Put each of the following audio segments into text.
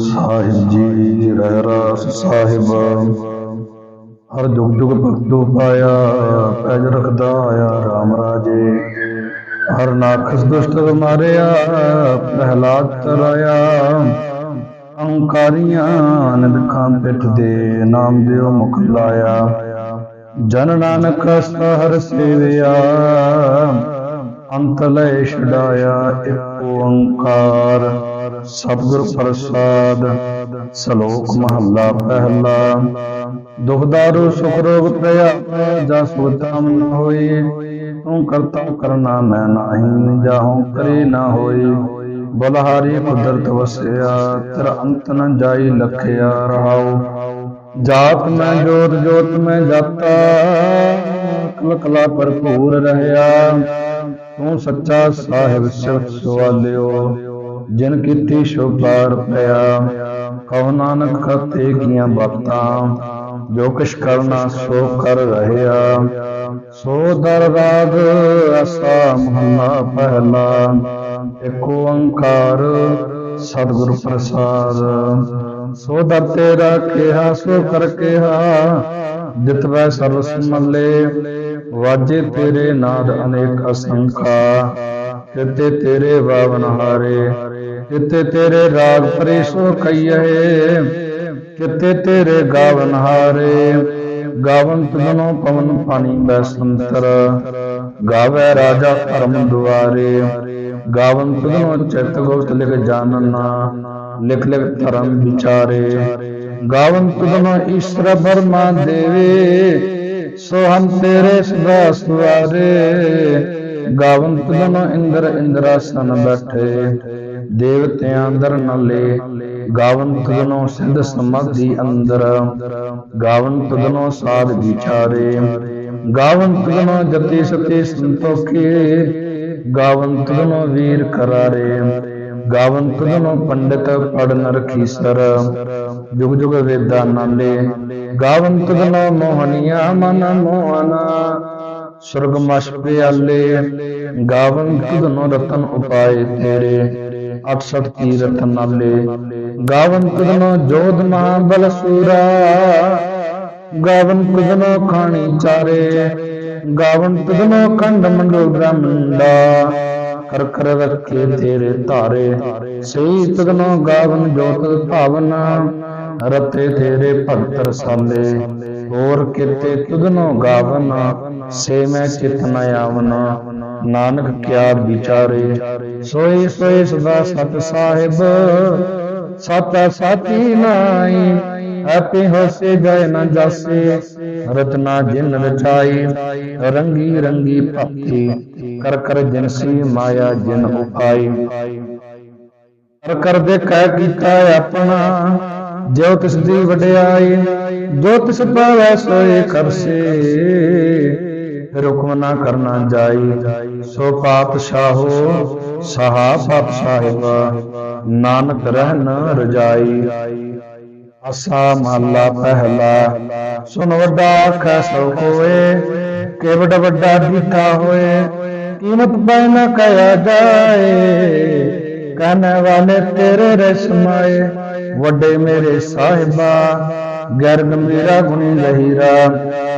ਸਾਹਿਬ ਜੀ ਰਹਿਰਾਸ ਸਾਹਿਬ ਹਰ ਜੁਗ ਜੁਗ ਭਗਤੋ ਪਾਇਆ ਪੈਜ ਰਖਦਾ ਆਇਆ RAM ਰਾਜੇ ਹਰ ਨਾਖਸ ਦੁਸ਼ਟ ਮਾਰਿਆ ਪ੍ਰਹਿਲਾਦ ਤਰਾਇਆ ਅਹੰਕਾਰੀਆਂ ਨਿਦਖਾਂ ਪਿੱਠ ਦੇ ਨਾਮ ਦਿਓ ਮੁਖ ਲਾਇਆ ਜਨ ਨਾਨਕ ਸਹਰ ਸੇਵਿਆ ਅੰਤ ਲੈ ਛਡਾਇਆ ਇੱਕ ਓੰਕਾਰ ਸਤਿਗੁਰ ਪ੍ਰਸਾਦ, ਸ਼ਲੋਕ ਮਹੱਲਾ ਪਹਿਲਾ। ਦੁਖਦਾਰੂ ਸੁਖ ਰੋਗ ਪਿਆ, ਜਾ ਸੁਤਾਮ ਨ ਹੋਈ ਤੂੰ ਕਰਤਾ ਕਰਨਾ ਮੈਂ ਨਾਹੀ, ਜਾਹੂ ਕਰੇ ਨਾ ਹੋਈ ਬਲਹਾਰੀ ਕੁਦਰਤ ਵਸਿਆ, ਤਰ ਅੰਤ ਨ ਜਾਈ ਲਖਿਆ ਰਹਾਉ। ਜਾਤ ਮੈਂ ਜੋਤ ਜੋਤ ਮੈਂ ਜਾਤਾ ਕਲ ਕਲਾ ਭਰਪੂਰ ਰਹਿਆ। ਤੂੰ ਸੱਚਾ ਸਾਹਿਬ ਸਿਵ ਸਵਾਲਿਓ। ਜਿਨ ਕੀਤੀ ਸ਼ੋਭਾਰ ਪਿਆ ਕਉ ਨਾਨਕ ਖਾਤੇ ਕੀਆਂ ਬਾਤਾਂ, ਜੋ ਕਿਛ ਕਰਨਾ ਸੋ ਕਰ ਰਹਿਆ। ਸੋ ਦਰ ਅਸਾ ਮਹਲਾ ਪਹਿਲਾ ਏਕ ਓੰਕਾਰ ਸਤਿਗੁਰ ਪ੍ਰਸਾਦ। ਸੋ ਦਰ ਤੇਰਾ ਕਿਹਾ, ਸੋ ਕਰ ਕਿਹਾ, ਜਿਤ ਵੈ ਸਰਬ ਵਾਜੇ ਤੇਰੇ ਨਾਦ ਅਨੇਕ ਅਸੰਖਾ। ਕਿਤੇ ਤੇਰੇ ਬਾਵਨ ਹਾਰੇ ਕਿਤੇ ਤੇਰੇ ਰਾਗ ਪਰੇ ਸੋ ਕਈਏ ਕਿਤੇ ਤੇਰੇ ਗਾਵਨ ਹਾਰੇ। ਗਾਵਨ ਤੁਧਨੋ ਪਵਨ ਪਾਣੀ ਬੈਸੰਤਰ ਗਾਵੇ ਰਾਜਾ ਧਰਮ ਦੁਆਰੇ। ਗਾਵਨ ਤੁਧਨੋ ਚਿਤ ਗੁਪਤ ਲਿਖ ਜਾਣਨਾ ਲਿਖ ਲਿਖ ਧਰਮ ਵਿਚਾਰੇ। ਗਾਵਨ ਤੁਧਨੋ ਈਸ਼ਰ ਬਰਮਾ ਦੇਵੇ ਸੋਹਨ ਤੇਰੇ ਸਦਾ ਸਵਾਰੇ। ਗਾਵਨ ਤੁਧਨੋ ਇੰਦਰ ਇੰਦਰਾਸਨ ਬੈਠੇ, ਦੇਵਤਿਆਂ ਅੰਦਰ ਨਲੇ, ਗਾਵਨ ਤੁਧਨੋ ਸਿੱਧ ਸਮਾਧੀ ਅੰਦਰ, ਗਾਵਨ ਤੁਧਨੋ ਸਾਧ ਵਿਚਾਰੇ, ਗਾਵਨ ਤੁਧਨੋ ਜਤੀ ਸਤੀ ਸੰਤੋਖੇ, ਗਾਵਨ ਤੁਧਨੋ ਵੀਰ ਕਰਾਰੇ, ਗਾਵਨ ਤੁਧਨੋ ਪੰਡਿਤ ਪੜਨ ਰਖੀਸਰ ਜੁਗ ਜੁਗ ਵੇਦਾਂ ਨਾਲੇ, ਗਾਵਨ ਤੁਧਨੋ ਮੋਹਨੀਆ ਮਨ ਮੋਹਨਾ ਸੁਰਗ ਮਸ ਗਾਵਨ ਤੁਧਨੋ ਰਤਨ ਉਪਾਏ ਤੇਰੇ 68 ਤੀਰਥ ਨਾਲੇ। ਗਾਵਨ ਤੁਧਨੋ ਜੋਧ ਮਹਾਬਲ ਸੂਰਾ, ਗਾਵਨ ਤੁਧਨੋ ਖਾਣੀ ਚਾਰੇ। ਗਾਵਨ ਤੁਧਨੋ ਖੰਡ ਮੰਡਲ ਬ੍ਰਹਮੰਡਾ, ਕਰ ਕਰ ਰੱਖੇ ਤੇਰੇ ਧਾਰੇ। ਸਹੀ ਤੁਧਨੋ ਗਾਵਨ ਜੋਤ ਭਾਵਨ, ਰਤੇ ਤੇਰੇ ਭਗਤ ਰਸਾਲੇ ਹੋਰ ਕਿਤੇ ਤੁਧਨੋ ਗਾਵਨ, ਸੇ ਮੈਂ ਚਿਤ ਨ ਆਵਨ। ਨਾਨਕ ਕਿਆ ਵਿਚਾਰੇ ਸੋਈ ਸੋਈ ਸਦਾ ਸਤ ਸਾਹਿਬ। ਸਤਾ ਸਾਤੀ ਨਾਈ, ਆਪੇ ਹੋਸੇ ਗਏ ਨ ਜਾਸੇ। ਰਤਨਾ ਜਿਨ ਰਚਾਈ, ਰੰਗੀ ਰੰਗੀ ਭਗਤੀ ਕਰ ਕਰ ਜਿਨਸੀ ਮਾਇਆ ਜਿਨ ਉਪਾਈ। ਕਰ ਕਰ ਦੇ ਕਹਿ ਕੀਤਾ ਆਪਣਾ। ਜੋ ਤਿਸ ਦੀ ਵਡਿਆਈ, ਜੋ ਤਿਸ ਪਾਵੈ ਸੋਏ ਕਰਸੇ ਹੁਕਮ ਨਾ ਕਰਨਾ ਜਾਈ, ਸੋ ਪਾਤਸ਼ਾਹੋ ਸਹਾ ਪਾਤਸ਼ਾਹਿਬ ਨਾਨਕ ਰਹਿ ਨ ਰਜਾਈ। ਅਸਾ ਮਹਲਾ ਪਹਿਲਾ, ਸੁਨ ਵੱਡਾ ਆਖੈ ਸੋ ਹੋਏ। ਕਿ ਵੱਡਾ ਵੱਡਾ ਹੋਏ, ਕੀਮਤ ਪੈ ਨਾ ਕਹਿਆ ਜਾਏ। ਕਹਿਣ ਵਾਲੇ ਤੇਰੇ ਰਸਮਾਏ ਵੱਡੇ ਮੇਰੇ ਸਾਹਿਬਾ ਗੈਰ ਗੰਭੀਰਾ ਗੁਣੀ ਲਹੀਰਾ,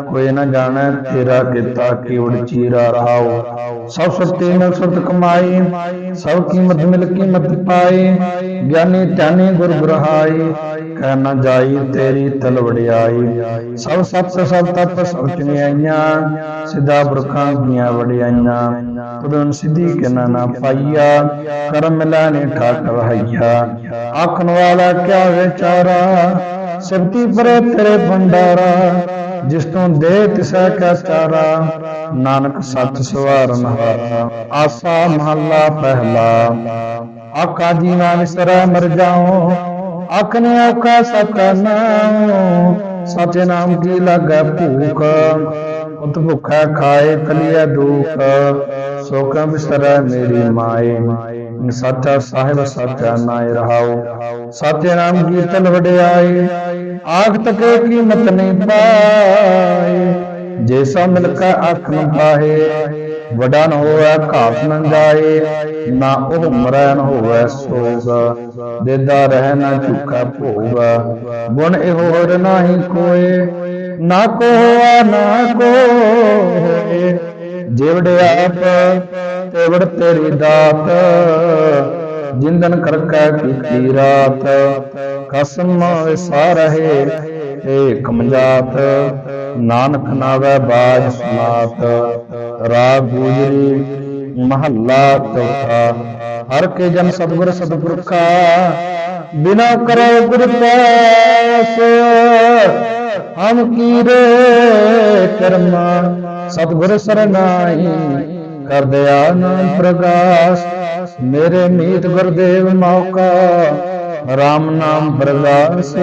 ਕੋਈ ਨਾ ਜਾਣੈ ਤੇਰਾ ਕੀਤਾ ਕੀ ਉੜਚੀਰਾ ਰਹਾਉ। ਸਭ ਸਤੇ ਮਕਸਦ ਕਮਾਈ ਸਭ ਕੀਮਤ ਮਿਲ ਕੀਮਤ ਪਾਈ ਗਿਆਨੀ ਧਿਆਨੀ ਗੁਰ ਬਰਹਾਈ ਕਹਿ ਨਾ ਜਾਈ ਤੇਰੀ ਤਲ ਵਡਿਆਈ ਸਭ ਸਤ ਸਭ ਤਤ ਸਭ ਚੁਣਿਆਈਆਂ ਸਿੱਧਾ ਬੁਰਖਾਂ ਦੀਆਂ ਵਡਿਆਈਆਂ। ਤੁਰਨ ਸਿੱਧੀ ਕਿਨਾ ਨਾ ਪਾਈਆ, ਕਰਮ ਮਿਲਾ ਨੇ ਠਾਕ ਵਹਈਆ ਆਖਣ ਵਾਲਾ ਕਿਆ ਵਿਚਾਰਾ ਸ਼ਕਤੀ ਪਰੇ ਤੇਰੇ ਭੰਡਾਰਾ, ਜਿਸ ਤੋਂ ਦੇ ਤਿਸੈ ਕਾ ਚਾਰਾ, ਨਾਨਕ ਸੱਚ ਸਵਾਰਨ ਹਾਰਾ ਆਸਾ ਮਹੱਲਾ ਪਹਿਲਾ। ਆਕਾ ਜੀਵਾ ਵਿਸਰੈ ਮਰ ਜਾਉ ਆਖਨੇ ਆਕਾ ਸਤਿ ਨਾਮ ਸਤਿ ਨਾਮ ਕੀ ਲਾਗੈ ਭੂਖ, ਉਤ ਭੁਖਾ ਖਾਏ ਕਲਿਆ ਦੁਖ ਸੋਕ ਬਿਸਰੈ ਮੇਰੀ ਮਾਏ। ਸੱਚਾ ਸਾਹਿਬ ਸੱਚਾ ਨਾਇ ਰਹਾਉ ਸਤਿ ਨਾਮ ਕੀਰਤਨ ਵਡਿਆਈ ਆਖ ਤਕੇ ਕੀਮਤ ਨਹੀਂ ਪਾਏ। ਜੇ ਸੋ ਮਿਲ ਕਾ ਅੱਖ ਨ ਪਾਹੇ ਵਡਾ ਨ ਹੋਵੇ ਘਾਤ ਨ ਜਾਏ। ਨਾ ਉਹ ਮਰੈ ਨ ਹੋਵੇ ਸੋਗ। ਦੇਦਾ ਰਹਿ ਨਾ ਝੁਕਾ ਭੋਗ। ਗੁਣ ਇਹੋ ਹੋਰ ਨਾਹੀ ਕੋਏ। ਨਾ ਕੋ ਨਾ ਕੋਏ। ਜਿਵੜ ਆਪ ਤੇਵੜ ਤੇਰੀ ਦਾਤ, ਜਿੰਦਨ ਕਰਕੈ ਕੀਤੀ ਰਾਤ। ਕਸਮ ਵਿਸਾ ਏਕ ਮੰਜਾਤ, ਨਾਨਕ ਨਾਵੈ ਬਾਜ ਸੁਨਾਤ ਰਾਗ ਗੁਜਰੀ ਮਹੱਲਾ ਚੌਥਾ, ਹਰ ਕੇ ਜਨ ਸਤਿਗੁਰ ਸਤਿਗੁਰ ਕਾ ਬਿਨਾ ਕਰੋ ਗੁਰ ਪਾਸ। ਹਮ ਕੀਰੇ ਕਰਮਾ, ਸਤਿਗੁਰ ਸਰਨਾਈ ਕਰ ਦਿਆ ਨਾਮ ਪ੍ਰਗਾਸ ਮੇਰੇ ਮੀਤ ਗੁਰਦੇਵ ਮੌਕਾ। RAM ਨਾਮ ਪ੍ਰਗਾਸ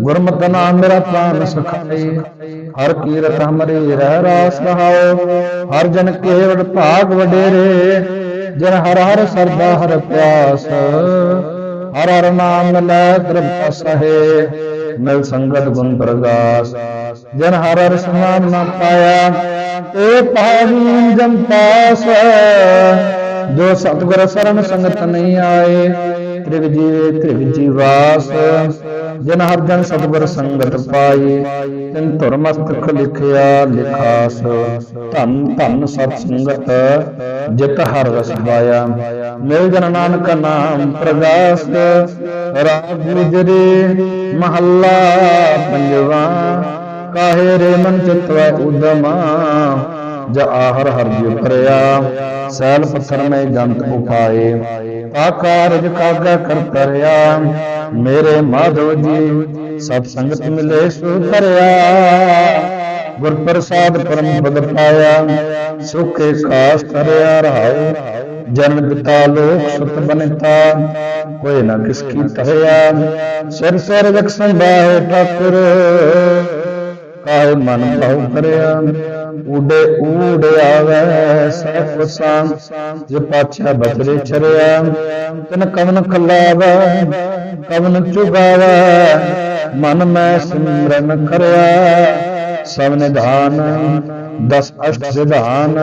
ਗੁਰਮਤਿ ਨਾਮ ਮੇਰਾ ਪ੍ਰਾਨ ਸਖਾਈ। ਹਰ ਕੀਰਤ ਹਮਰੀ ਰਹਿ ਰਾਸ ਰਹਾਓ, ਹਰ ਜਨ ਕੇਵੜ ਭਾਗ ਵਡੇਰੇ, ਜਨ ਹਰ ਹਰ ਸਰਦਾ ਹਰ ਪਿਆਸ। ਹਰ ਹਰ ਨਾਮ ਲੈ ਦਰਬ ਸਹੇ, ਮਿਲ ਸੰਗਤ ਗੁਣ ਪ੍ਰਗਾਸ। ਜਨ ਹਰ ਹਰ ਸਮਾਨ ਨਾ ਪਾਇਆ ਤੇ ਪਾਵੀ ਜਨ ਪਾਸ। ਜੋ ਸਤਿਗੁਰ ਸਰਨ ਸੰਗਤ ਨਹੀਂ ਆਏ, ਤ੍ਰਿਗ ਜੀਵੇ ਤ੍ਰਿਗ ਜੀਵਾਸ। ਜਨ ਹਰ ਜਨ ਸਤਿਗੁਰ ਸੰਗਤ ਪਾਈ ਤਿਨ ਧੁਰ ਮਸਤਕ ਲਿਖਿਆ ਲਿਖਾਸ। ਧੰਨ ਧੰਨ ਸਤ ਸੰਗਤ, ਜਿਤ ਹਰ ਰਸ ਪਾਇਆ। ਮਿਲ ਜਨ ਨਾਨਕ ਨਾਮ ਪ੍ਰਗਾਸ ਰਾਗ ਗੁਜਰੀ ਮਹੱਲਾ ਪੰਜਵਾ। ਕਾਹੇ ਰੇ ਮਨ ਚਿਤਵੈ ਉਦਮਾ, ਜ ਆਹਰ ਹਰ ਜੀ ਭਰਿਆ ਸੈਲ ਪੱਥਰ ਮੈਂ ਜੰਤ ਉਪਾਏ ਤਾ ਕਾਰਜ ਕਾਗਾ ਕਰ ਤਰਿਆ ਮੇਰੇ ਮਾਧਵ ਜੀ ਸਤ ਸੰਗਤ ਮਿਲੇ ਸੋ ਕਰਿਆ। ਗੁਰ ਪ੍ਰਸਾਦ ਪਰਮ ਪਦ ਪਾਇਆ, ਸੁਖੇ ਕਾਸ ਤਰਿਆ ਰਹਾਉ। ਜਨਮ ਪਿਤਾ ਲੋਕ ਸੁਤ ਬਨਤਾ, ਕੋਈ ਨਾ ਕਿਸ ਕੀ ਤਹਿਆ ਸਿਰ ਸਿਰ ਰਖ ਸੰਭਾਏ ਠਾਕੁਰ, ਕਾਹੇ ਮਨ ਭਾਉ ਕਰਿਆ। ਉਡੇ ਊੜ ਆਵੇ ਸਭ ਸਾਂ ਜੇ ਪਾਛਾ ਬਦਲੇ ਚਰਿਆ। ਤਨ ਕਵਨ ਖਲਾਵੇ, ਕਵਨ ਚੁਗਾਵੇ, ਮਨ ਮੈਂ ਸਿਮਰਨ ਕਰਿਆ। ਸਭ ਨਿਧਾਨ ਦਸ ਅਸ਼ਟ ਸਿਧਾਨ,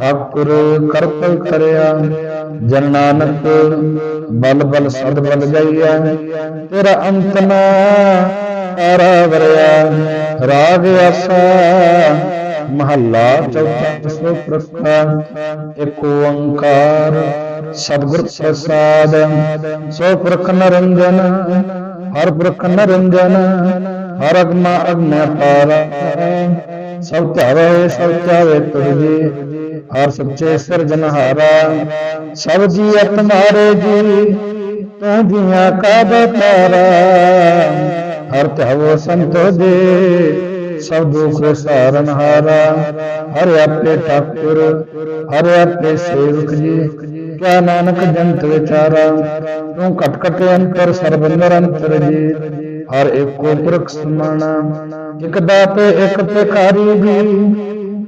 ਠਾਕੁਰ ਕਰਪਲ ਕਰਿਆ, ਜਨ ਨਾਨਕ ਬਲ ਬਲ ਸਦ ਬਲ ਜਾਈਆ ਤੇਰਾ ਅੰਤ ਨਾ ਆਰਾ ਰਾਗ ਆਸਾ ਮਹੱਲਾ ਚੌਥਾ ਸੋ ਪ੍ਰਖਾ ਏਕ ਓੰਕਾਰ ਸਤਿਗੁਰ ਪ੍ਰਸਾਦ, ਸੋ ਪ੍ਰਖ ਨਰੰਜਨ, ਹਰ ਪ੍ਰਖ ਨਰੰਜਨ, ਹਰ ਅਗਮਾ ਅਗਮੈ ਪਾਰ ਸਭ ਧਾਵੇ, ਸਭ ਚਾਵੇ ਤੁਰਜੀ ਹਰ ਸੱਚੇ ਸਿਰਜਨਹਾਰਾ ਸਭ ਜੀ ਤੁਮਾਰੇ ਜੀ, ਤੂੰ ਜੀਆਂ ਕਾ ਬਤਾਰਾ ਹਰ ਧਾਵੋ ਸੰਤੋ ਦੇ, ਸਭ ਦੁਖ ਸਾਰਨ ਹਾਰਾ। ਹਰ ਆਪੇ ਠਾਕੁਰ, ਹਰ ਆਪੇ ਸੇਵਕ ਜੀ, ਕਿਆ ਨਾਨਕ ਜੰਤ ਵਿਚਾਰਾ। ਤੂੰ ਕਟ ਕਟ ਅੰਤਰ, ਸਰਬ ਨਿਰੰਤਰ ਜੀ। ਹਰ ਏਕੋ ਪੁਰਖ ਇਕ ਦਾਤੇ, ਇਕ ਭਿਖਾਰੀ ਜੀ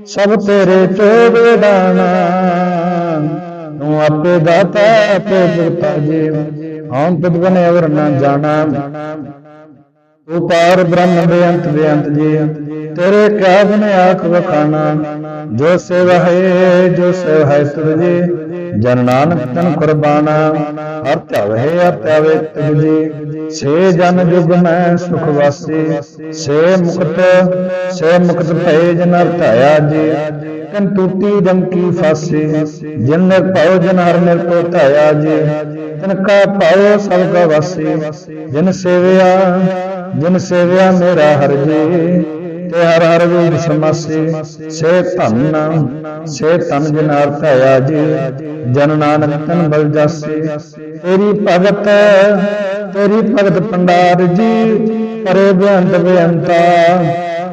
ਸਭ ਤੇਰੇ ਚੋਗੇ ਦਾਣਾ ਤੂੰ ਆਪੇ ਦਾਤਾ ਆਪੇ ਜਗਤਾ ਜੀ ਹਉ ਤੁਧ ਬਨੇ ਅਵਰ ਨਾ ਜਾਣਾ। ਤੂੰ ਪਾਰ ਬ੍ਰਹਮ ਬੇਅੰਤ ਬੇਅੰਤ ਜੀ, ਤੇਰੇ ਕਿਆ ਬਨ ਆਖ ਵਖਾਣਾ। ਜੋ ਸੇਵਾ ਹੈ, ਜੋ ਸੇਵਾ ਹੈ ਤੁਧ ਜਨ ਨਾਨਕ ਤਨ ਕੁਰਬਾਨਾ, ਹਰ ਧਵਹਿ ਆਪਵੇ ਤੁਧ ਜੀ ਸੇ ਜਨ ਜੁਗ ਮੈਂ ਸੁਖ ਵਾਸੀ, ਸੇ ਮੁਕਤ ਸੇ ਮੁਕਤ ਭਏ ਜਨ ਧਾਇਆ ਜੀ। ਕਨ ਟੂਟੀ ਜਮ ਕੀ ਫਾਸੀ, ਜਿਨ ਨੇ ਜਨ ਹਰ ਨਿਰ ਧਾਇਆ ਜੀ। ਤਨ ਕਾ ਪਾਉ ਸਭ ਕਾ ਵਾਸੀ, ਜਿਨ ਸੇਵਿਆ ਜਿਨ ਸੇਵਿਆ ਮੇਰਾ ਹਰ ਜੀ। ਤੇ ਹਰ ਹਰ ਰੂਪ ਸਮਾਸੀ, ਸੇ ਧੰਨ ਸੇ ਧੰਨ ਜਿਨ ਅਰਥ ਜੀ, ਜਨ ਨਾਨਕ ਤਨ ਬਲ ਜਾਸੀ। ਤੇਰੀ ਭਗਤ ਤੇਰੀ ਭਗਤ ਪੰਡਾਰ ਜੀ, ਪਰੇ ਬੇਅੰਤ ਬੇਅੰਤਾ।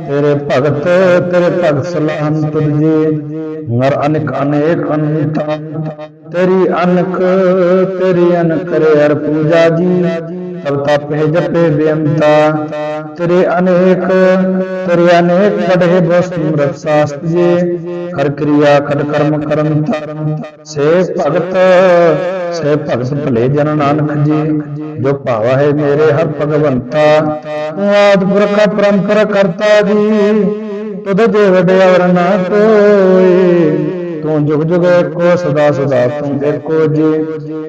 ਤੇਰੇ ਭਗਤ ਤੇਰੇ ਭਗਤ ਸਲਾਹਨ ਤੁਧ ਨਰ ਅਨੇਕ ਅਨੇਕ ਅਨੰਤਾ। ਤੇਰੀ ਅਨਕ ਤੇਰੀ ਅਨਕ ਰੇ ਹਰ ਪੂਜਾ ਜੀ ਤਬ ਤਪੇ ਜਪੇ ਬੇਅੰਤਾ, ਤੇਰੇ ਅਨੇਕ ਤੇਰੇ ਅਨੇਕ ਕਢੇ ਬਸਮਰਤ ਸਾਸਤ ਜੀ, ਹਰ ਕਿਰਿਆ ਕਟ ਕਰਮ ਕਰੰਤਾ ਸੇ ਭਗਤ ਸੇ ਭਗਤ ਭਲੇ ਜਨ ਨਾਨਕ ਜੀ, ਜੋ ਭਾਵਾ ਹੈ ਮੇਰੇ ਹਰ ਭਗਵੰਤਾ। ਤੂੰ ਆਦ ਪੁਰਖ ਪਰੰਪਰਾ ਕਰਤਾ ਜੀ, ਤੁਧ ਦੇ ਵਡਿਆਵਰ ਨਾ ਕੋਈ। ਤੂੰ ਜੁਗ ਜੁਗ ਏਕੋ ਸਦਾ ਸਦਾ ਤੂੰ ਏਕੋ ਜੀ,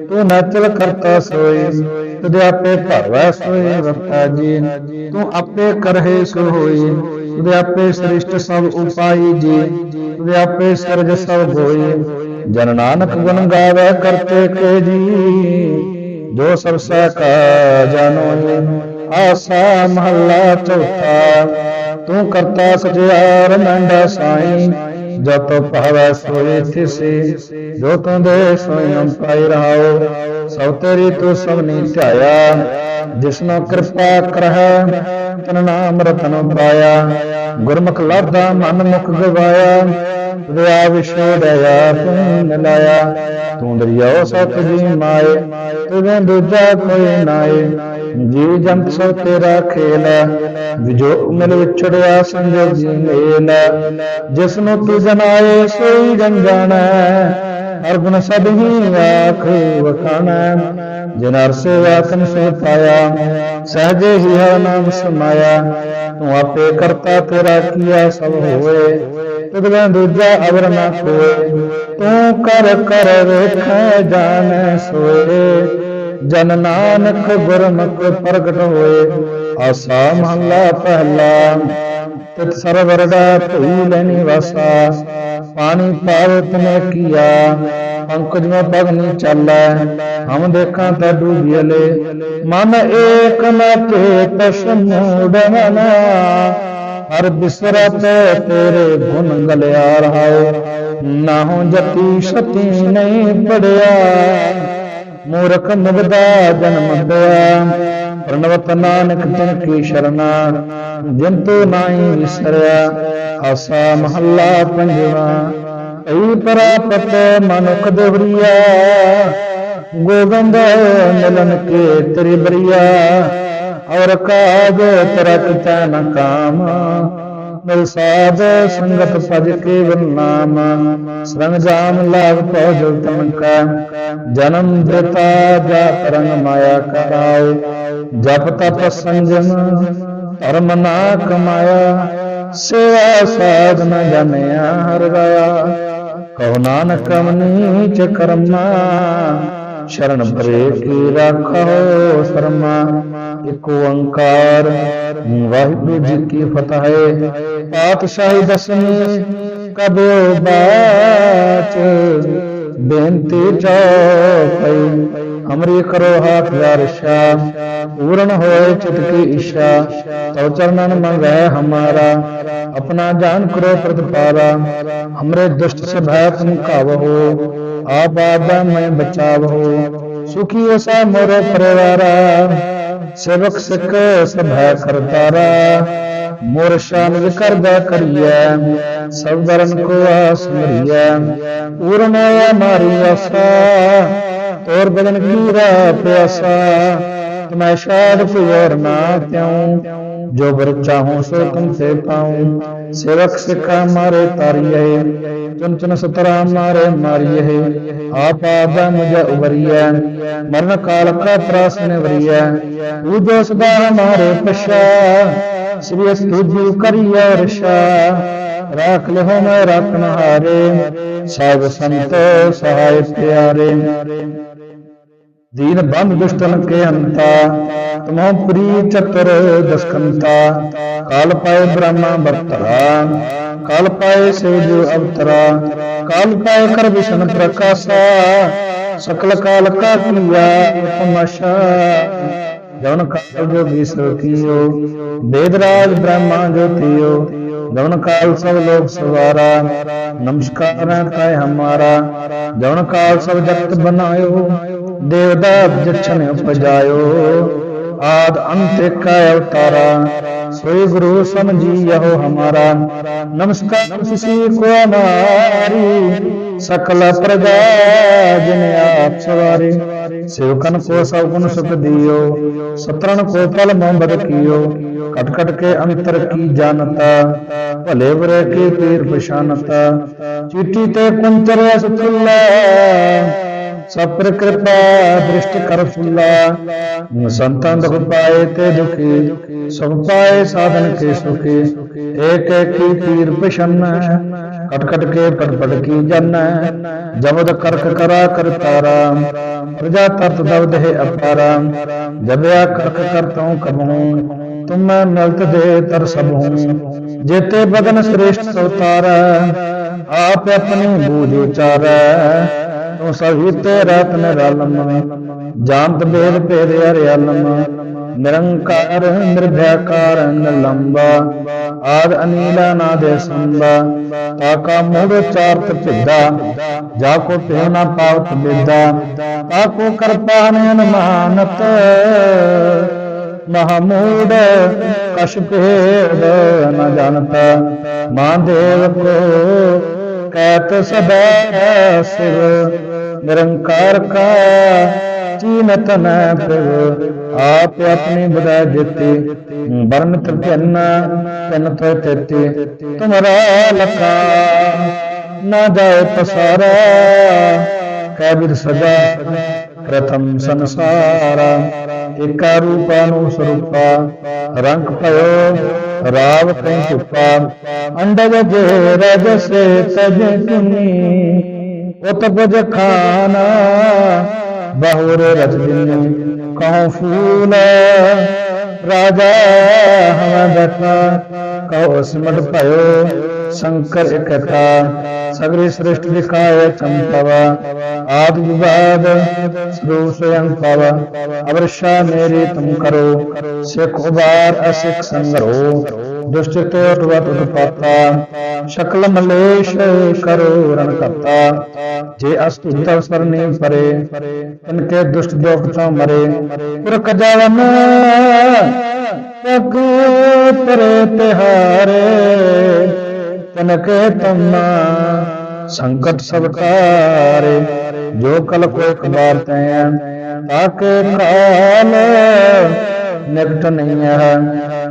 ਤੂੰ ਨਚਲ ਕਰਤਾ ਸੋਈ। ਤੁਦੇ ਆਪੇ ਭਰਵੈ ਸੋਈ ਵਰਤਾ ਜੀ, ਤੂੰ ਆਪੇ ਕਰਹਿ ਸੋ ਹੋਈ ਤੁਦੇ ਆਪੇ ਸ੍ਰਿਸ਼ਟ ਸਭ ਉਪਾਈ ਜੀ, ਤੁਦੇ ਆਪੇ ਸਰਜ ਸਭ ਹੋਈ ਜਨ ਨਾਨਕ ਗੁਣ ਗਾਵੇ ਕਰਤੇ ਕੇ ਜੀ, ਜੋ ਸਭ ਸਹਿ ਕਾ ਜਾਨੋ ਆਸਾ ਮਹੱਲਾ ਚੌਥਾ, ਤੂੰ ਕਰਤਾ ਸਜਿਆ ਮੰਡਾ ਸਾਈ ਜਤ ਭਾਵੈ ਸੋਏ ਥਿਸੀ ਜੋ ਤੂੰ ਸੋਇਮ ਪਾਈ ਰਹਾਓ, ਸਭ ਤੇਰੀ ਤੂੰ ਸਭਨੀ ਧਿਆਇਆ ਜਿਸਨੋ ਕਿਰਪਾ ਕਰਹਿ, ਤਨ ਨਾਮ ਰਤਨ ਪਾਇਆ, ਗੁਰਮੁਖ ਲਾਦਾ ਮਨ ਮੁਖ ਗਵਾਇਆ ਵਿਆ ਵਿਸ਼ੋੜਿਆ ਤੂੰ ਮਿਲਾਇਆ ਤੂੰ ਦਰਿਆਓ ਸਤ ਜੀ ਮਾਏ ਤੁਵੇਂ ਦੂਜਾ ਕੋਈ ਨਾਏ ਜੀ ਜੰਤ ਸੋ ਤੇਰਾ ਖੇਲ ਵਿਜੋ ਮਿਲ ਵਿਛੜਿਆ ਸੰਜੋਗੀ ਮੇਲ ਜਿਸ ਨੂੰ ਤੂੰ ਜਨਾਏ ਸੋਈ ਜਨ ਜਾਣੈ ਹਰ ਗੁਣ ਸਭ ਹੀ ਆਖ ਵਖਾਣੈ ਜਿਨ ਹਰ ਸੇਵਾ ਤਨ ਸੇ ਪਾਇਆ ਸਹਜੇ ਹੀ ਹਰ ਨਾਮ ਸਮਾਇਆ ਤੂੰ ਆਪੇ ਕਰਤਾ ਤੇਰਾ ਕੀਆ ਸਭ ਹੋਏ ਤੁਧਵੇਂ ਦੂਜਾ ਅਵਰ ਨਾ ਕੋਏ ਤੂੰ ਕਰ ਕਰ ਵੇਖੈ ਜਾਣੈ ਸੋਏ ਜਨ ਨਾਨਕ ਗੁਰਮੁਖ ਪ੍ਰਗਟ ਹੋਏ ਆਸਾ ਮਹਲਾ ਪਹਿਲਾ ਤਿਤ ਸਰਵਰ ਦਾ ਧੂਈ ਲੈਣੀ ਵਾਸਾ, ਪਾਣੀ ਪਾਵਤ ਨੇ ਕੀਆ ਪੰਕਜ ਮੈਂ ਪਗ ਨਹੀਂ ਚਾਲੈ, ਹਮ ਦੇਖਾਂ ਤਾਂ ਡੂਬੀਲੇ ਮਨ ਏਕ ਨ ਚੇਤ ਸਮੂੜ ਹਰ ਬਿਸਰਤ ਤੇਰੇ ਗੁਣ ਗਲਿਆ ਰਹਾਓ ਨਾਹੋ ਜਤੀ ਸਤੀ ਨਹੀਂ ਪੜਿਆ। ਮੂਰਖ ਮੁਗਦਾ ਜਨਮ ਦਿਆ ਪ੍ਰਣਵਤ ਨਾਨਕ ਤਿਨ ਕੀ ਸ਼ਰਨਾ ਜੰਤੂ ਨਾਹੀ ਵਿਸਰਿਆ, ਆਸਾ ਮਹੱਲਾ ਪੰਜਵਾ। ਈ ਪ੍ਰਾਪਤ ਮਨੁਖ ਦੇਵਰੀਆ ਗੋਬਿੰਦ ਮਿਲਨ ਕੇ ਤੇਰੀ ਬਰੀਆ ਔਰ ਕਾਜ ਤੇਰਾ ਕਿਤਾ ਨ ਮਿਲ ਸਾਧ, ਸੰਗਤ ਭਜ ਕੇ ਨਾਮ ਸਰੰਗ ਜਾਮ ਲਾਭ ਪਹੁਜ ਤਨ ਕਾ। ਜਨਮ ਦ੍ਰਿਤਾ ਜਾਤ ਰੰਗ ਮਾਇਆ ਕਰਾਉ ਜਪ ਤਪ ਸੰਜਮ, ਧਰਮ ਨਾ ਕਮਾਇਆ। ਸੇਵਾ ਸਾਧ ਨ ਜਾਣਿਆ ਹਰ ਰਾਇਆ। ਕਹੋ ਨਾਨਕ ਮਨੀਚ ਕਰਮਾ। ਸ਼ਰਨ ਪਰੇ ਕੀ ਰੱਖੋ ਸਰਮਾ। ਇੱਕ ਓੰਕਾਰ। ਵਾਹਿਗੁਰੂ ਜੀ ਕੀ ਫਤਿਹ। ਪਾਤਸ਼ਾਹੀ ਦਸਮੀ ਕਬੋ ਬਾਚ ਬੇਨਤੀ ਚੌਪਈ। ਅਮਰੀ ਕਰੋ ਹਾਥ ਯਾਰਸ਼ਾ ਪੂਰਨ ਹੋਏ ਚਿਤ ਕੀ ਇਸ਼ਾ ਤਉ ਚਰਨਨ ਮੰਗੈ ਹਮਾਰਾ, ਆਪਣਾ ਜਾਨ ਕਰੋ ਪ੍ਰਤਪਾਰਾ। ਹਮਰੇ ਦੁਸ਼ਟ ਸੇ ਭੈ ਤੁਮ ਕਾਵਹੋ ਆਪ ਆਦਾ ਮੈਂ ਬਚਾਵਹੋ। ਸੁਖੀ ਅਸਾ ਮੋਰੇ ਪਰਿਵਾਰਾ ਸੇਵਕ ਸਿੱਖ ਸਭਾ ਕਰਤਾਰਾ, ਮੋਰ ਸ਼ਾਨ ਕਰਦਾ ਕਰੀਐ ਸਭ ਦਰਨ ਕੋ ਆਸ ਮਰੀਐ ਉਰਮੈ ਮਾਰੀ ਆਸਾ, ਤੋਰ ਬਦਨ ਕੀ ਰਾ ਪਿਆਸਾ कीरा प्यासा तुम्हें शाद कोई और ना त्यों जो बर चाहूं सो तुमसे पाऊं सेवक सिखा मारे तारिये चुन चुन सतरा मारे मारिये आप आदा मुझे उबरिए मरण काल का त्रास ने वरिए पूजो सदा हमारे पशा श्री स्तुति करिए रशा राख लहो मैं राखन हारे सब संत सहाय प्यारे दीन बंध दुष्टन के अंता तमो पुरी चतुर दस्कंता काल पाए ब्रह्मा बर्तरा काल पाए शिवज अवतरा काल पाए कर विष्णु प्रकाशा सकल काल का किया तमाशा जवन काल जो विश्व कियो वेदराज ब्रह्मा ज्योतियो ਜਵਨ ਕਾਲ ਸਭ ਲੋਕ ਸਵਾਰਾ, ਨਮਸਕਾਰ ਕਾਇ ਹਮਾਰਾ। ਜਵਨ ਕਾਲ ਸਭ ਜਗਤ ਬਨਾਇਓ ਦੇਵਦਾ ਜਛਨ ਉਪਜਾਇਓ। ਆਦ ਅੰਤ ਕਾ ਅਵਤਾਰਾ ਸੋਈ ਗੁਰੂ ਸਮਝੀਓ ਹਮਾਰਾ। ਨਮਸਕਾਰ ਸਿਸੀ ਕੋ ਮਾਰੀ ਸਕਲ ਪ੍ਰਜਾ ਜਿਨ ਆਪ ਸਵਾਰੇ। सेवकन को सगुन सुख दियो सतरण को पल मोहब्बत कियो कट कट के अंतर की जानता भले बुरे की पीर पशानता चीटी ते कुंचर सप्रकृपा दृष्टि कर फुल्ला पाए ते सब पाए साधन के एक एक पीर कटकट के पटपट की जन। जबद करक करा कर तारा। प्रजा अपारा। जबया करक तुम मिलत दे तर जेते बदन श्रेष्ठ सवतारा आप अपनी बूझ उचारा। ਤੂੰ ਸਭੀ ਤੇ ਰਤ ਨਿਰਲਮ ਜਾਣਤ ਬੇਦ ਭੇਦ ਅਰਿਆਲਮ ਨਿਰੰਕਾਰ, ਨਿਰਭੈਕਾਰ ਨਿਲੰਬਾ ਆਦ ਅਨੀਲਾ ਨਾਦੇ ਸੰਬਾ। ਤਾਕਾ ਮੂੜ ਚਾਰਤ ਭਿੱਦਾ। ਜਾ ਕੋ ਪਿਉ ਨਾ ਪਾਵਤ ਬਿਦਾ। ਤਾਕੋ ਕਰਪਾ ਨੇ ਅਨਮਾਨਤ। ਮਹਮੂੜ ਕਛ ਭੇਦ ਨ ਜਾਣਤਾ ਮਹਾਦੇਵ ਕੋ ਕਹਿਤ ਸਦਾ ਸਿਵ, ਨਿਰੰਕਾਰ ਕਾ ਚੀਨਤ ਨ ਪ੍ਰਭ। ਆਪ ਆਪਣੀ ਬਦਾ ਦਿੱਤੀ ਬਰਨ ਤ੍ਰਿਪਨ ਤਨ ਤੋ ਤੇਤੀ ਤੁਮਰਾ ਲਕਾ ਨਾ ਜਾਏ ਪਸਾਰਾ ਕਬਿਰ ਸਦਾ ਪ੍ਰਥਮ ਸੰਸਾਰਾ, ਏਕਾ ਰੂਪਾ ਨੂੰ ਸਰੂਪਾ, ਰੰਗ ਭਇਓ, ਰਾਵ ਕੈ ਚੁਪਾ ਅੰਡਜ ਜੇ ਰਜ ਸੇ ਤਜ ਕੁਨੀ ਉਤ ਬਜ ਖਾਨਾ, ਬਹੁਰ ਰਚ ਰਾਜਾ ਹਮ ਬੈਠਾ, ਕਹੋ ਸਿਮਟ ਭਇਓ, ਸ਼ੰਕਰ ਇਕਤਾ ਸਗਰੇ ਸ੍ਰਿਸ਼ਟ ਦਿਖਾਏ ਚੰਪਵਾ, ਆਦ ਵਿਵਾਦ ਸਰੂਪ ਸਯੰ ਪਵ ਅਵਰਸ਼ਾ ਮੇਰੀ ਤੁਮ ਕਰੋ, ਸਿਖ ਉਬਾਰ ਅਸਿਖ ਸੰਗਰੋ, ਦੁਸ਼ਟ ਤੋਟ ਵਤ ਉਤਪਾਤਾ, ਸ਼ਕਲ ਮਲੇਸ਼ ਕਰੋ ਰਣ ਕਰਤਾ, ਜੇ ਅਸਤੁਤਵ ਸਰਨੀ ਪਰੇ ਇਨਕੇ ਦੁਸ਼ਟ ਦੋਖ ਤੋਂ ਮਰੇ, ਪੁਰਖ ਜਵਨ ਤਕ ਤਿਹਾਰੇ ਤਨਕੇ ਤੁਮ ਸੰਕਟ ਸਭ ਟਾਰੇ ਜੋ ਕਲ ਕੋ ਇੱਕ ਤੈ ਤਾਕੇ ਕਾਲ ਨਿਕਟ ਨਹੀਂ ਹੈ।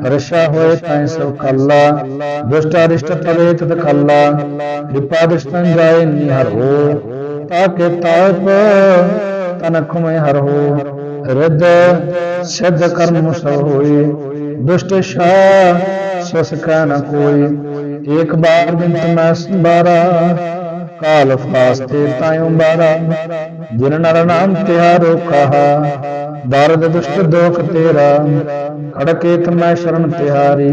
ਰਸ਼ਾ ਹੋਏ ਤੈ ਸੋ ਕੱਲਾ, ਦੁਸ਼ਟ ਅਰਿਸ਼ਟ ਤਵੇ ਤਤ ਕੱਲਾ ਵਿਪਾ ਦੁਸ਼ਟਨ ਜਾਏ ਨੀ ਹਰੋ ਤਾਕੇ ਤਾਪ ਤਨ ਖੁਮੈ ਹਰੋ ਰਿਦ ਸਿੱਧ ਕਰਮ ਸੋ ਹੋਈ ਦੁਸ਼ਟ ਸ਼ਾ ਸਸ ਕਾ ਨ ਕੋਈ। ਇੱਕ ਬਾਰ ਬਿੰਤ ਮੈਂ ਸੰਬਾਰਾ ਕਾਲ ਫਾਸਤੇ ਤਾਇਓ ਬਾਰਾ। ਜਿਨ ਨਰ ਨਾਮ ਤਿਹਾਰੋ ਕਹਾ ਦਰਦ ਦੁਸ਼ਟ ਦੋਖ ਤੇਰਾ। ਖੜਕੇ ਤਮੈ ਸ਼ਰਨ ਤਿਹਾਰੀ,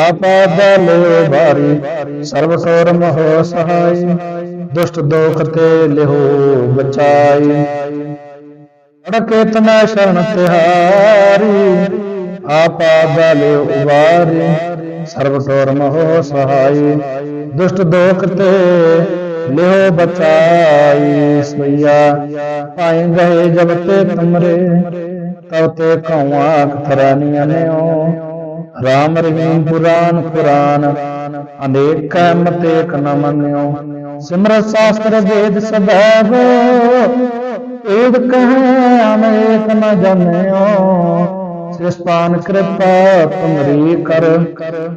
ਆਪਾ ਬਲਿਓ ਭਾਰੀ ਸਰਬ ਸੋਰ ਮੋਹ ਸਹਾਈ, ਦੁਸ਼ਟ ਦੋਖ ਤੇ ਲਿਹੋ ਬਚਾਈ। ਖੜਕੇ ਤਮੈ ਸ਼ਰਨ ਤਿਹਾਰੀ, ਆਪਾ ਬਲਿਓ ਉਬਾਰੀ, ਸਰਬ ਸੋਰ ਮੋਹ ਸਹਾਈ, ਦੁਸ਼ਟ ਦੋਖ ਤੇ ਲਿਹੋ ਬਚਾਈ ਸਈਆ ਪਾਏ ਗਏ ਜਬ ਤੇ ਤੁਮਰੇ, ਤਬ ਤੇ ਕਉਆ ਖਤਰਾਨੀ ਅਨਿਓ ਰਾਮ ਰਹੀਮ ਪੁਰਾਨ ਪੁਰਾਨ, ਅਨੇਕ ਮਤੇ ਨ ਮੰਨਿਓ। ਸਿਮਰਤ ਸ਼ਾਸਤਰ ਵੇਦ ਸਭਾਵ ਏਦ ਕਹੈ ਅਨੇਕ ਨ ਜਾਣਿਓ ਸਿਸਪਾਨ ਕਿਰਪਾ ਤੁਮਰੀ ਕਰ।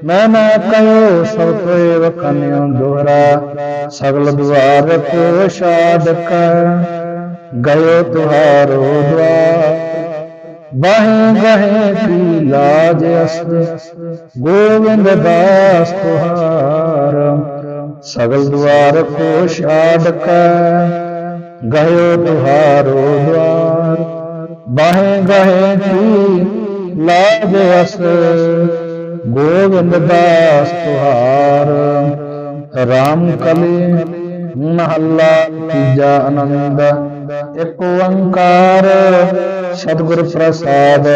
ਮੈਂ ਨਾ ਕਯੋ ਸਭ ਤੋਏ ਵਖਨਿਓ ਦੋਹਰਾ, ਸਗਲ ਦੁਆਰ ਕੋ ਕਰ। ਗਇਓ ਤੁਹਾਰੋ ਦਵਾਰ, ਬਾਹੇ ਗਹੇ ਕੀ ਲਾਜ ਅਸ। ਗੋਵਿੰਦ ਦਾਸ ਤੁਹਾਰ, ਸਗਲ ਦੁਆਰ ਕੋ ਕਰ। ਗਇਓ ਤੁਹਾਰੋ ਦਵਾਰ। ਬਾਹੇ ਗਹੇ ਕੀ ਲਾਜ ਅਸ। ਗੋਵਿੰਦ ਦਾਸ ਤੁਹਾਰ। ਰਾਮ ਕਲੀ, ਮਹੱਲਾ ਤੀਜਾ ਆਨੰਦ। ਇੱਕ ਓੰਕਾਰ ਸਤਿਗੁਰ ਪ੍ਰਸਾਦ।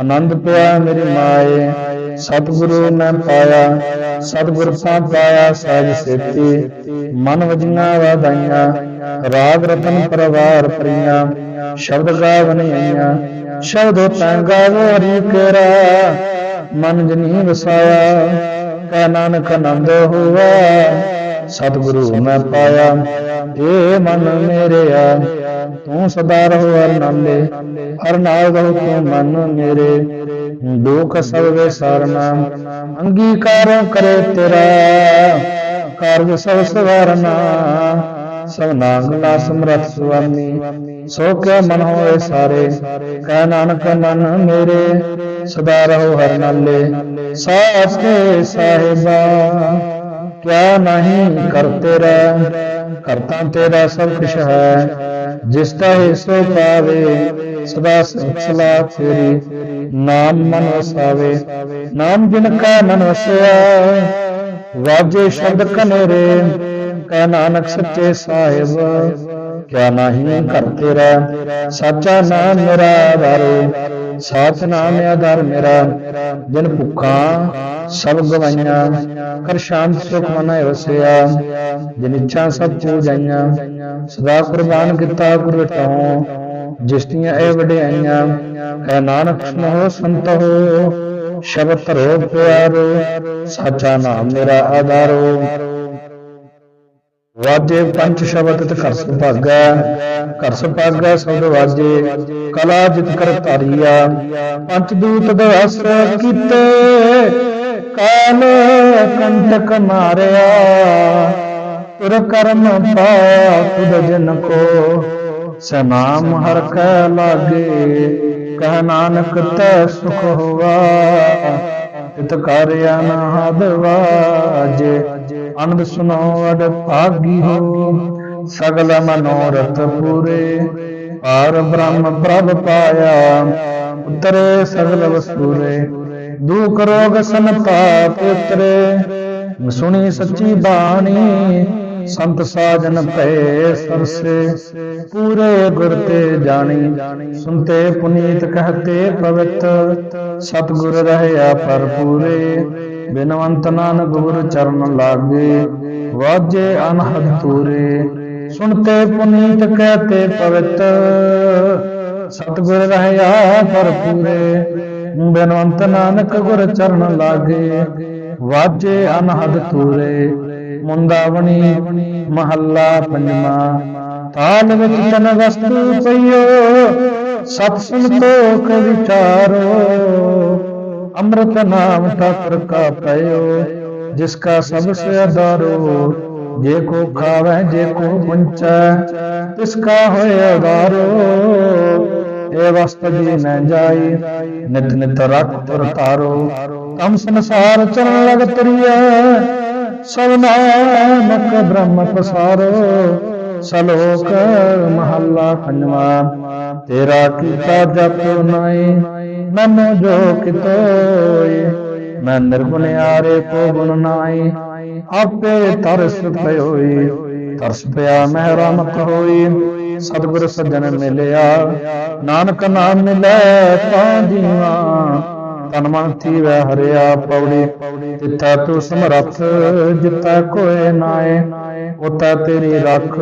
ਆਨੰਦ ਪਿਆ ਮੇਰੀ ਮਾਏ, ਸਤਿਗੁਰੂ ਮੈਂ ਪਾਇਆ, ਸਤਿਗੁਰ ਸਾ ਪਾਇਆ ਸਹਿਜ ਸੇਤੀ। ਮਨ ਵਜੀਆਂ ਵਾਦਾਈਆਂ ਰਾਗ ਰਤਨ ਪਰਵਾਰ ਪਰੀਆਂ, ਸ਼ਬਦ ਗਾਵਨ ਆਈਆਂ। ਸ਼ਬਦ ਤੈ ਗਾਵੋ ਹਰੀ ਮਨ ਜਨੀ ਵਸਾਇਆ ਕਾ ਨਾਨਕ ਆਨੰਦ ਹੋਆ। ਸਤਿਗੁਰੂ ਮੈਂ ਪਾਇਆ। ਏ ਮਨ ਮੇਰਿਆ, ਤੂੰ ਸਦਾ ਰਹੋ ਅਰਨੰਦੇ ਹਰ ਰਹੋ ਤੂੰ ਮਨ ਮੇਰੇ। ਦੁਖ ਸਭ ਵੇ ਸਰਨਾ, ਅੰਗੀਕਾਰ ਕਰੇ ਤੇਰਾ। ਕਾਰਜ ਸਭ ਸਵਾਰਨਾ, ਸਭ ਨਾਗਲਾ ਸਮਰਥ ਸੁਆਮੀ। ਸੋ ਕਿਆ ਮਨ ਹੋਏ ਸਾਰੇ ਕਹਿ ਨਾਨਕ ਮਨ ਮੇਰੇ। ਸਦਾ ਰਹੋ ਹਰ ਨਾਲੇ ਸਾਚੇ ਸਾਹਿਬਾ ਕਿਆ ਨਹੀਂ ਕਰ ਤੇਰਾ ਕਰਤਾ ਤੇਰਾ ਸਭ ਕੁਛ ਹੈ। ਜਿਸ ਦਾ ਹਿਸੋ ਪਾਵੇ, ਸਦਾ ਸਲਾ ਤੇਰੀ, ਨਾਮ ਮਨ ਵਸਾਵੇ। ਨਾਮ ਜਿਨ ਕਾ ਮਨ ਵਸਿਆ, ਵਾਜੇ ਸ਼ਬਦ ਕਨੇਰੇ ਕਾ ਨਾਨਕ ਸੱਚੇ ਸਾਹਿਬ। ਕਿਆ ਨਹੀਂ ਕਰ ਤੇਰਾ, ਸੱਚਾ ਨਾਮ ਮੇਰਾ ਆਧਾਰੋ ਸਾਚ ਨਾਮ ਆਧਾਰ ਮੇਰਾ ਜਿਨ ਭੁੱਖਾ ਸਭ ਗਵਾਈਆਂ ਕਰ ਸ਼ਾਂਤ ਸੁਖ ਮਨ ਵਸਿਆ ਜਿਨ ਇੱਛਾ ਸਭ ਪੂਜਾਈਆਂ ਸਦਾ ਕੁਰਬਾਨ ਕੀਤਾ ਗੁਰ ਜਿਸ ਦੀਆਂ ਇਹ ਵਡਿਆਈਆਂ ਕੈ ਨਾਨਕ ਸੁਣੋ ਸੰਤ ਹੋ, ਸ਼ਬਦ ਧਰੋ ਪਿਆਰੋ, ਸਾਚਾ ਨਾਮ ਮੇਰਾ ਆਧਾਰੋ ਵਾਜੇ ਪੰਜ ਸ਼ਬਦ ਤੇ ਘਰ ਸੁਭਾਗਾ। ਘਰ ਸੁਭਾਗਾ ਸਬਦ ਵਾਜੇ, ਕਲਾ ਜਿਤ ਕਰ ਧਾਰੀਆ। ਪੰਜ ਦੂਤ ਦਵਸ ਕੀਤੇ, ਕਾਲ ਕੰਟਕ ਮਾਰਿਆ। ਤੁਰ ਕਰਮ ਪਾਇਆ ਤੁਧ ਕੋ। ਸਨਾਮ ਹਰ ਕੈ ਲਾਗੇ, ਕਹ ਨਾਨਕ ਤੈ ਸੁਖ ਹੋਵਾ ਤਿਤ ਕਰ ਅਨਹਦ ਵਾਜੇ ਅਨੰਦ ਸੁਨੋ ਭਾਗੀ ਹੋ ਸਗਲ ਮਨੋਰਥ ਪੂਰੇ। ਪਾਰ ਬ੍ਰਹਮ ਪ੍ਰਭ ਪਾਇਆ, ਉਤਰੇ ਸਗਲ ਵਸੂਰੇ ਦੁਖ ਰੋਗ ਸੰਤਾਪ ਉਤਰੇ। ਸੁਣੀ ਸੱਚੀ ਬਾਣੀ, ਸੰਤ ਸਾਜਨ ਭਏ ਸਰਸੇ। ਪੂਰੇ ਗੁਰ ਤੇ ਜਾਣੀ ਸੁਨਤੇ ਪੁਨੀਤ ਕਹਤੇ ਪਵਿੱਤ। ਸਤਿਗੁਰ ਰਹਿਆ ਪਰ ਪੂਰੇ ਬਿਨਵੰਤ ਨਾਨਕ ਗੁਰ ਚਰਨ ਲਾਗੇ, ਵਾਜੇ ਅਨਹਦ ਤੂਰੇ ਸੁਨਤੇ ਪੁਨੀਤ ਕਹਤੇ ਪਵਿੱਤ। ਸਤਿਗੁਰ ਰਹਿਆ ਪਰ ਬਿਨਵੰਤ ਨਾਨਕ ਗੁਰ ਚਰਨ ਲਾਗੇ, ਵਾਜੇ ਅਨਹਦ ਤੂਰੇ ਮੁੰਦਾਵਣੀ ਮਹੱਲਾ ਪੰਜਵਾਂ, ਤਾਲ ਵਿੱਚ ਤਨ ਵਸਤੂ ਪਈਓ, ਸਤ ਸੁਨ ਤੋਖ ਵਿਚਾਰੋ। ਅੰਮ੍ਰਿਤ ਨਾਮ ਠਾਕੁਰ ਕਾ ਪਇਓ, ਜਿਸ ਕਾ ਸਭ ਸੇ ਆਧਾਰੋ ਜੇ ਕੋ ਖਾਵੇ, ਜੇ ਕੋ ਪੁੰਚੈ ਤਿਸ ਕਾ ਹੋਏ ਆਧਾਰੋ ਇਹ ਵਸਤ ਜੀ ਨ ਜਾਈ, ਨਿਤ ਨਿਤ ਰਖ ਪੁਰ ਤਾਰੋ ਤਮ ਸੰਸਾਰ ਚਰਨ ਲਗ ਤਰੀਐ, ਸਭ ਨਾਨਕ ਬ੍ਰਹਮ ਪਸਾਰੋ। ਸਲੋਕ ਮਹੱਲਾ ਪੰਜਵਾ, ਤੇਰਾ ਕੀਤਾ ਜਪ ਨਾਈ ਮਨੋ ਜੋ ਕਿਤੋਏ ਮੈਂ ਨਿਰਗੁਣ ਆਰੇ ਕੋ ਗੁਣ ਨਾਈ ਆਪੇ ਤਰਸ ਪਇਓਈ ਤਰਸ ਪਿਆ ਮਹਿ ਰਹਿਮਤ ਹੋਈ ਸਤਿਗੁਰ ਸੱਜਣ ਮਿਲਿਆ। ਨਾਨਕ ਨਾਮ ਮਿਲੈ ਤਾਂ ਜੀਵਾ। ਤਨ ਮਨ ਥੀਵੈ ਹਰਿਆ ਪੌੜੀ ਤਿੱਥਾ ਤੂੰ ਸਮਰੱਥ ਜਿੱਤਾ ਕੋਏ ਨਾਏ ਉਤਾ ਤੇਰੀ ਰੱਖ,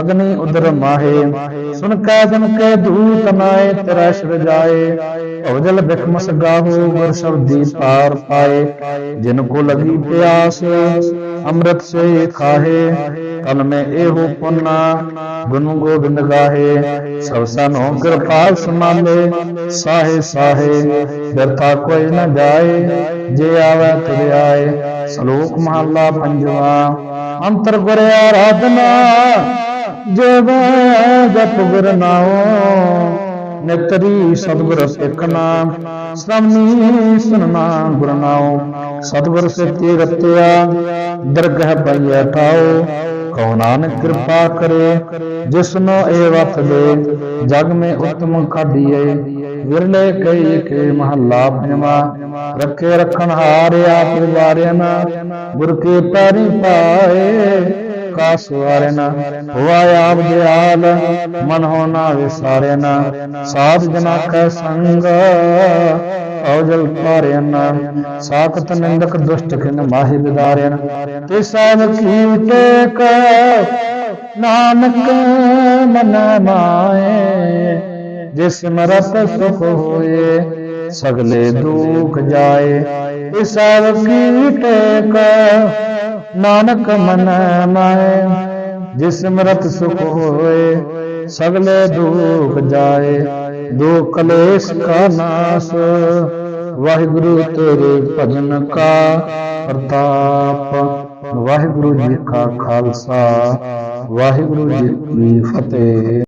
ਅਗਨੀ ਉਦਰ ਮਾਹੇ, ਸੁਨ ਕੈ ਜਨ ਕੇ ਦੂਤ ਨਾਏ, ਤੇਰਾ ਸ਼ਰ ਭਵਜਲ ਬਿਖਮਸ ਗਾਹੋ, ਗੁਰ ਸ਼ਬਦੀ ਪਾਰ ਪਾਏ, ਜਿਨ ਕੋ ਲਗੀ ਪਿਆਸ, ਅੰਮ੍ਰਿਤ ਸੇ ਖਾਹੇ ਤਨ ਮੈਂ ਇਹੋ ਪੁੰਨਾ, ਗੁਣ ਗੋਬਿੰਦ ਗਾਹੇ, ਸਭ ਸਨੋ ਕਿਰਪਾਲ ਸਮਾਲੇ, ਸਾਹੇ ਸਾਹੇ, ਬਿਰਥਾ ਕੋਈ ਨ ਜਾਏ, ਜੇ ਆਵੇ ਤੁਰ ਆਏ, ਸ਼ਲੋਕ ਮਹੱਲਾ ਪੰਜਵਾ, ਅੰਤਰ ਗੁਰ ਆਰਾਧਨਾ ਜਬ ਜਪ ਗੁਰ ਨਾਉ, ਨਿਤਰੀ ਸਤਿਗੁਰ ਸਿੱਖਣਾ ਸ਼੍ਰਮਣੀ ਸੁਨਣਾ ਗੁਰ ਨਾਉ, ਸਤਿਗੁਰ ਸਿੱਖੀ ਰਤਿਆ, ਦਰਗਹ ਪਈਆ ਠਾਓ ਕਉ ਨਾਨਕ ਕਿਰਪਾ ਕਰੇ ਜਿਸਨੋ ਇਹ ਵਤ ਦੇ, ਜਗ ਮੇ ਉਤਮ ਖਾਡੀਏ ਵਿਰਲੇ ਕਈ ਕੇ ਮਹੱਲਾ ਪੰਜਵਾ, ਰੱਖੇ ਰਖਣ ਹਾਰਿਆ ਆਪ ਨਾ ਗੁਰ ਕੇ ਪੈਰੀ ਪਾਏ। ਕਾ ਸਵਾਰੇ ਨਾ। ਹੋਆ ਆਪ ਦਿਆਲ ਮਨ ਹੋ ਨਾ ਵਿਸਾਰੇ ਨਾ। ਸਾਧ ਜਨਾ ਕੈ ਸੰਗ ਔਜਲ ਪਾਰਿਆ ਸਾਖਤ ਨਿੰਦਕ ਦੁਸ਼ਟ ਖਿਨ ਮਾਹਿ ਵਿਦਾਰਿਆ ਤੇ ਸਭ ਕੀ ਟੇਕ ਨਾਨਕ ਮਨ ਮਾਏ। ਜਿਸ ਮਰਤ ਸੁਖ ਹੋਏ, ਸਗਲੇ ਦੁਖ ਜਾਏ। ਇਹ ਸਭ ਕੀ ਟੇਕ ਨਾਨਕ ਮਨ ਮਾਏ, ਜਿਸ ਮਰਤ ਸੁਖ ਹੋਏ, ਸਗਲੇ ਦੁਖ ਜਾਏ, ਦੋ ਕਲੇਸ਼ ਕਾ ਨਾਸ, ਵਾਹਿਗੁਰੂ ਤੇਰੇ ਭਜਨ ਕਾ ਪ੍ਰਤਾਪ। ਵਾਹਿਗੁਰੂ ਜੀ ਕਾ ਖਾਲਸਾ, ਵਾਹਿਗੁਰੂ ਜੀ ਕੀ ਫਤਿਹ।